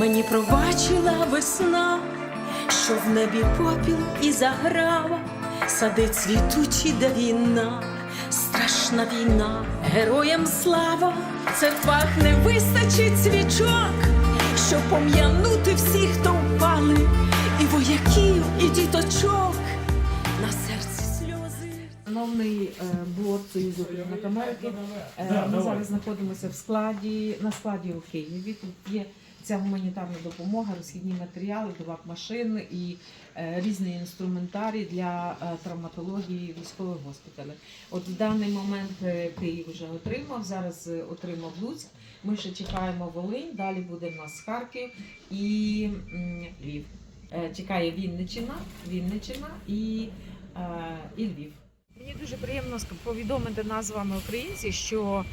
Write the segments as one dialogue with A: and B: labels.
A: мені пробачила весна, що в небі попіл і заграва, сади цвітучі, де війна, страшна війна, героям слава, це пахне вистачить свічок, щоб пом'янути всіх, хто впали,
B: Союзу Українок Америки, ми зараз знаходимося в складі на складі у Києві. Тут є ця гуманітарна допомога, розхідні матеріали, товак машин і е, різний інструментарій для е, травматології військових госпіталів. От в даний момент е, Київ вже отримав, зараз отримав Луцьк. Ми ще чекаємо Волинь, далі буде в нас Харків і Львів. Чекає Вінниччина, Вінниччина і, і Львів. Мені дуже приємно повідомити нас з вами, українці, що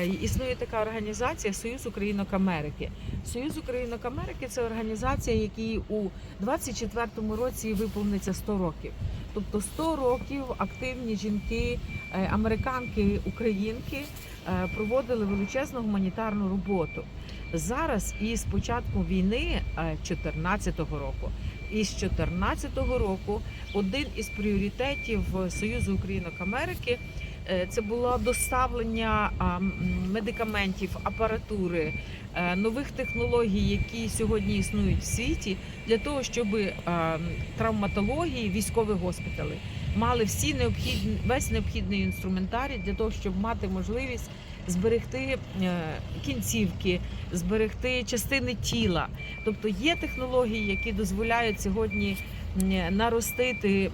B: е, існує така організація Союз Українок Америки. Союз Українок Америки це організація, якій у 24-му році виповниться 100 років. Тобто 100 років активні жінки, е, американки, українки е, проводили величезну гуманітарну роботу. Зараз із початку війни 2014 року, із 2014 року. Один із пріоритетів Союзу Українок Америки е, це було доставлення медикаментів, апаратури, е, нових технологій, які сьогодні існують в світі, для того, щоб е, травматології, військові госпітали мали всі необхідні весь необхідний інструментарій для того, щоб мати можливість зберегти е, кінцівки, зберегти частини тіла. Тобто є технології, які дозволяють сьогодні наростити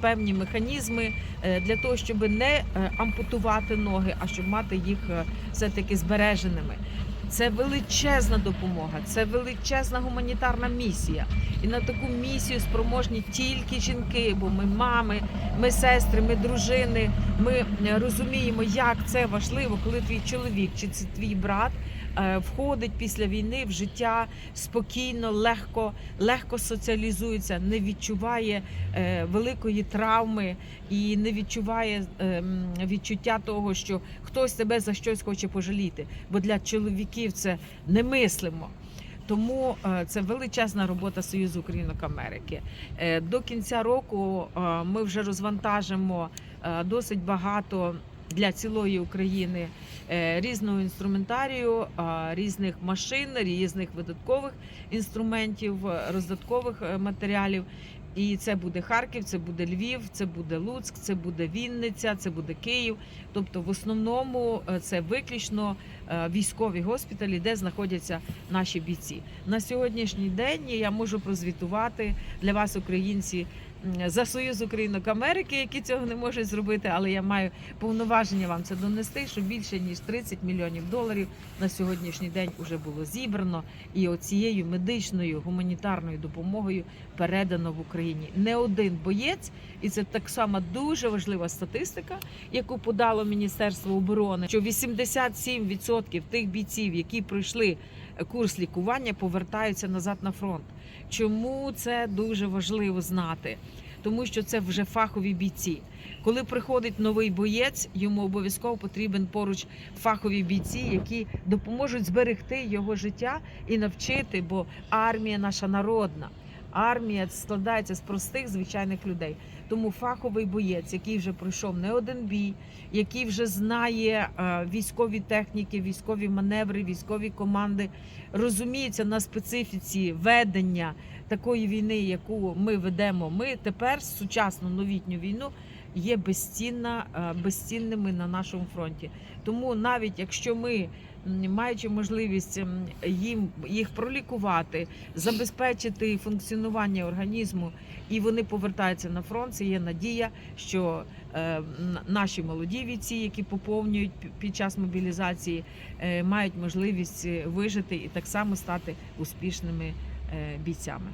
B: певні механізми е, для того, щоб не е, ампутувати ноги, а щоб мати їх е, все-таки збереженими. Це величезна допомога, це величезна гуманітарна місія. І на таку місію спроможні тільки жінки, бо ми мами, ми сестри, ми дружини. Ми е, розуміємо, як це важливо, коли твій чоловік чи це твій брат входить після війни в життя спокійно, легко, легко соціалізується, не відчуває е, великої травми і не відчуває е, відчуття того, що хтось тебе за щось хоче пожаліти. Бо для чоловіків це немислимо. Тому е, це величезна робота Союзу Українок Америки. Е, До кінця року е, ми вже розвантажимо е, досить багато для цілої України е, різного інструментарію, різних машин, різних видаткових інструментів, е, роздаткових е, матеріалів. І це буде Харків, це буде Львів, це буде Луцьк, це буде Вінниця, це буде Київ. Тобто, в основному це виключно військові госпіталі, де знаходяться наші бійці. На сьогоднішній день я можу прозвітувати для вас, українці, за Союз Українок Америки, які цього не можуть зробити, але я маю повноваження вам це донести, що більше ніж 30 мільйонів доларів на сьогоднішній день вже було зібрано, і оцією медичною гуманітарною допомогою передано в Україні. Не один боєць, і це так само дуже важлива статистика, яку подало Міністерство оборони, що 87% тих бійців, які пройшли курс лікування, повертаються назад на фронт. Чому це дуже важливо знати? Тому що це вже фахові бійці. Коли приходить новий боєць, йому обов'язково потрібен поруч фахові бійці, які допоможуть зберегти його життя і навчити, бо армія наша народна. Армія складається з простих звичайних людей. Тому фаховий боєць, який вже пройшов не один бій, який вже знає е, військові техніки, військові маневри, військові команди, розуміється на специфіці ведення такої війни, яку ми ведемо. Ми тепер сучасну новітню війну є безцінна, е, безцінними на нашому фронті. Тому навіть якщо ми, маючи можливість їм їх пролікувати, забезпечити функціонування організму, і вони повертаються на фронт, це є надія, що е, наші молоді війці, які поповнюють під час мобілізації, е, мають можливість вижити і так само стати успішними бійцями.